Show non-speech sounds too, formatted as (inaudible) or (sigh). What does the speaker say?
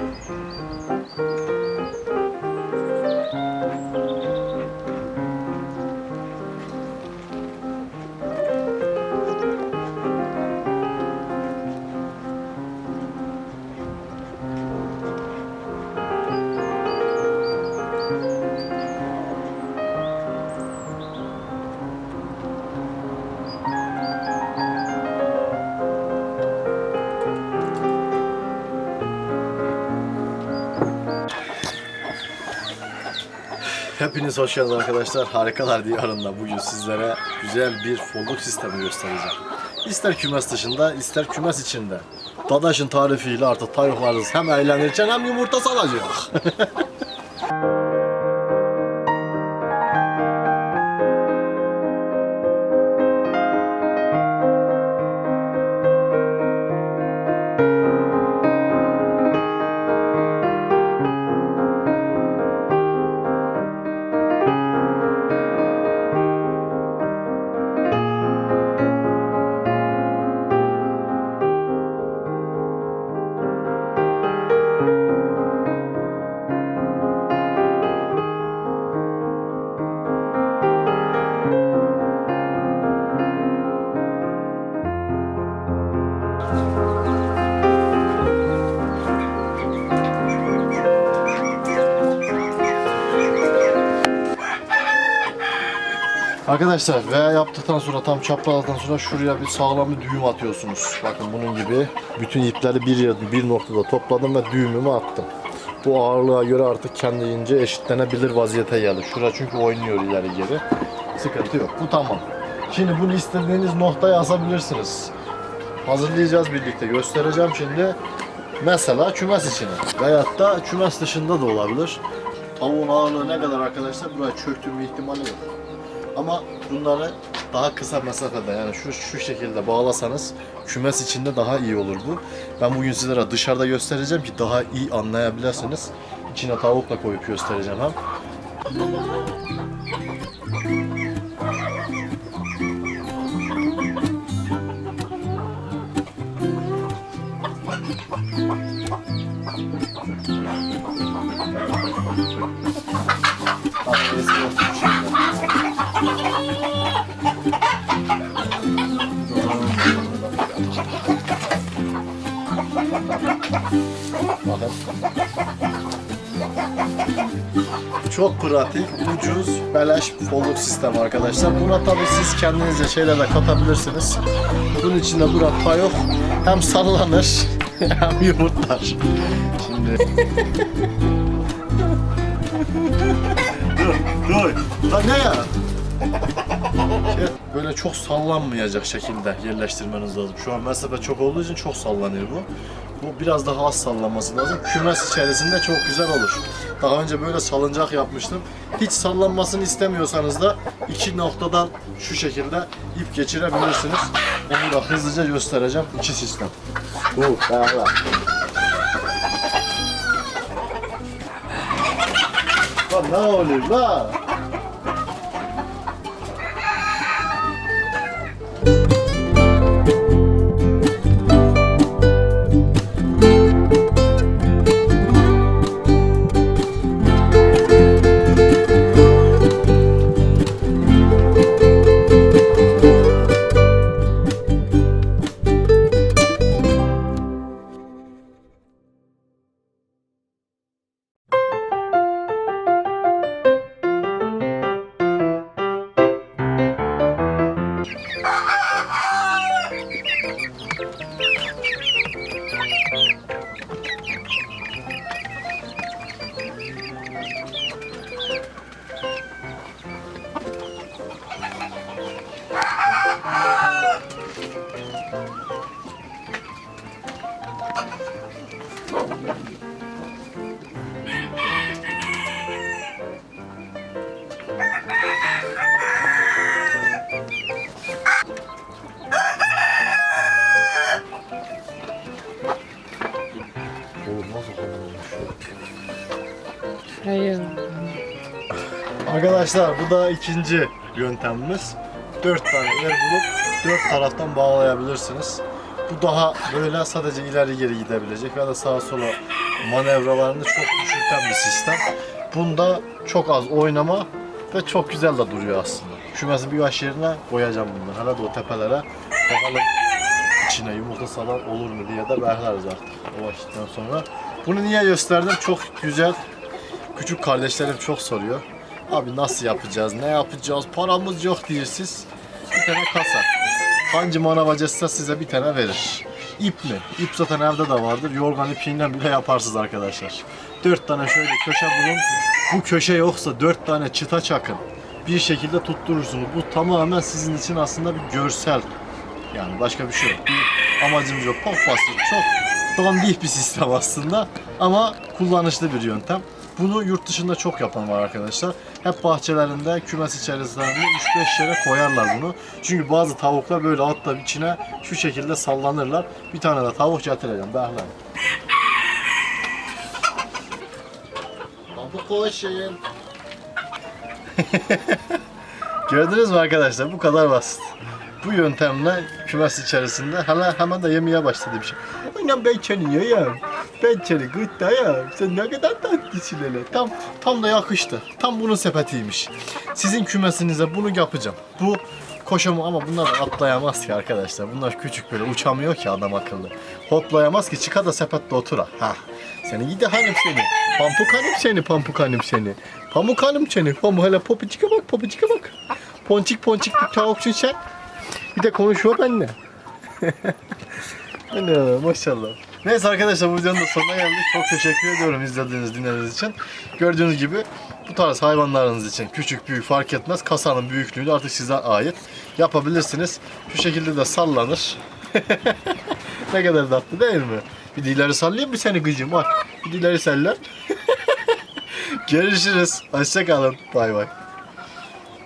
うん。Hepiniz hoş geldiniz arkadaşlar. Harikalar diyarında bugün sizlere güzel bir folluk sistemi göstereceğim. İster kümes dışında, ister kümes içinde. Dadaş'ın tarifiyle artık tavuklarınız hem eğlenirken hem yumurta salacak. (laughs) Arkadaşlar V yaptıktan sonra tam çaprazdan sonra şuraya bir sağlam bir düğüm atıyorsunuz. Bakın bunun gibi bütün ipleri bir yerde bir noktada topladım ve düğümümü attım. Bu ağırlığa göre artık kendince eşitlenebilir vaziyete geldi. Şura çünkü oynuyor ileri geri. Sıkıntı yok. Bu tamam. Şimdi bunu istediğiniz noktaya asabilirsiniz. Hazırlayacağız birlikte. Göstereceğim şimdi. Mesela kümes içine. Veyahut da kümes dışında da olabilir. Tavuğun ağırlığı ne kadar arkadaşlar buraya çöktürme ihtimali yok. Ama bunları daha kısa mesafede yani şu şu şekilde bağlasanız kümes içinde daha iyi olur bu. Ben bugün sizlere dışarıda göstereceğim ki daha iyi anlayabilirsiniz. İçine tavukla koyup göstereceğim hem. Bakın. Çok pratik, ucuz, beleş folluk sistem arkadaşlar. Buna tabii siz kendinizce şeyler de katabilirsiniz. Bunun içinde duran payok hem sallanır (laughs) hem yumurtlar. Şimdi... dur, dur. Lan ne ya? Böyle çok sallanmayacak şekilde yerleştirmeniz lazım. Şu an mesafe çok olduğu için çok sallanıyor bu. Bu biraz daha az sallanması lazım. Kümes içerisinde çok güzel olur. Daha önce böyle salıncak yapmıştım. Hiç sallanmasını istemiyorsanız da iki noktadan şu şekilde ip geçirebilirsiniz. Onu da hızlıca göstereceğim. İki sistem. Bu, beraber. Lan ne oluyor lan? Arkadaşlar bu da ikinci yöntemimiz. Dört tane yer bulup dört taraftan bağlayabilirsiniz. Bu daha böyle sadece ileri geri gidebilecek ya da sağa sola manevralarını çok düşürten bir sistem. Bunda çok az oynama ve çok güzel de duruyor aslında. Kümesin bir baş yerine koyacağım bunları. Hele de o tepelere. Bakalım içine yumurta salan olur mu diye de bekleriz artık o vakitten sonra. Bunu niye gösterdim? Çok güzel. Küçük kardeşlerim çok soruyor. Abi nasıl yapacağız, ne yapacağız, paramız yok diyorsunuz. Bir tane kasa. Hancı manav size bir tane verir. İp mi? İp zaten evde de vardır. Yorgan ipiyle bile yaparsınız arkadaşlar. Dört tane şöyle köşe bulun. Bu köşe yoksa dört tane çıta çakın. Bir şekilde tutturursunuz. Bu tamamen sizin için aslında bir görsel. Yani başka bir şey yok. Bir amacımız yok. Çok basit, çok dandik bir sistem aslında. Ama kullanışlı bir yöntem. Bunu yurt dışında çok yapan var arkadaşlar. Hep bahçelerinde, kümes içerisinde 3-5 yere koyarlar bunu. Çünkü bazı tavuklar böyle atla içine şu şekilde sallanırlar. Bir tane de tavuk getireceğim. Behler. Tavuk koşun. Gördünüz mü arkadaşlar? Bu kadar basit. Bu yöntemle kümes içerisinde hala hemen de yemeye başladı bir şey. Annem ben seni yiyeyim. Ben seni gıdayım. Sen ne kadar tatlısın hele. Tam, tam da yakıştı. Tam bunun sepetiymiş. Sizin kümesinize bunu yapacağım. Bu koşamı ama bunlar da atlayamaz ki arkadaşlar. Bunlar küçük böyle uçamıyor ki adam akıllı. Hoplayamaz ki çıkar da sepette otura. Ha. Seni gidi hanım seni. Pampuk hanım seni, pampuk hanım seni. Pamuk hanım seni. Pamuk hele popicike bak, popicike bak. Ponçik ponçik bir tavuksun sen. Bir de konuşma benimle. (laughs) Ana maşallah. Neyse arkadaşlar bu videonun da sonuna geldik. Çok teşekkür ediyorum izlediğiniz, dinlediğiniz için. Gördüğünüz gibi bu tarz hayvanlarınız için küçük büyük fark etmez. Kasanın büyüklüğü de artık size ait. Yapabilirsiniz. Şu şekilde de sallanır. (laughs) ne kadar tatlı değil mi? Bir de ileri sallayayım mı seni gıcım? Bak. Bir de ileri sallar. (laughs) Görüşürüz. Hoşçakalın. Bay bay.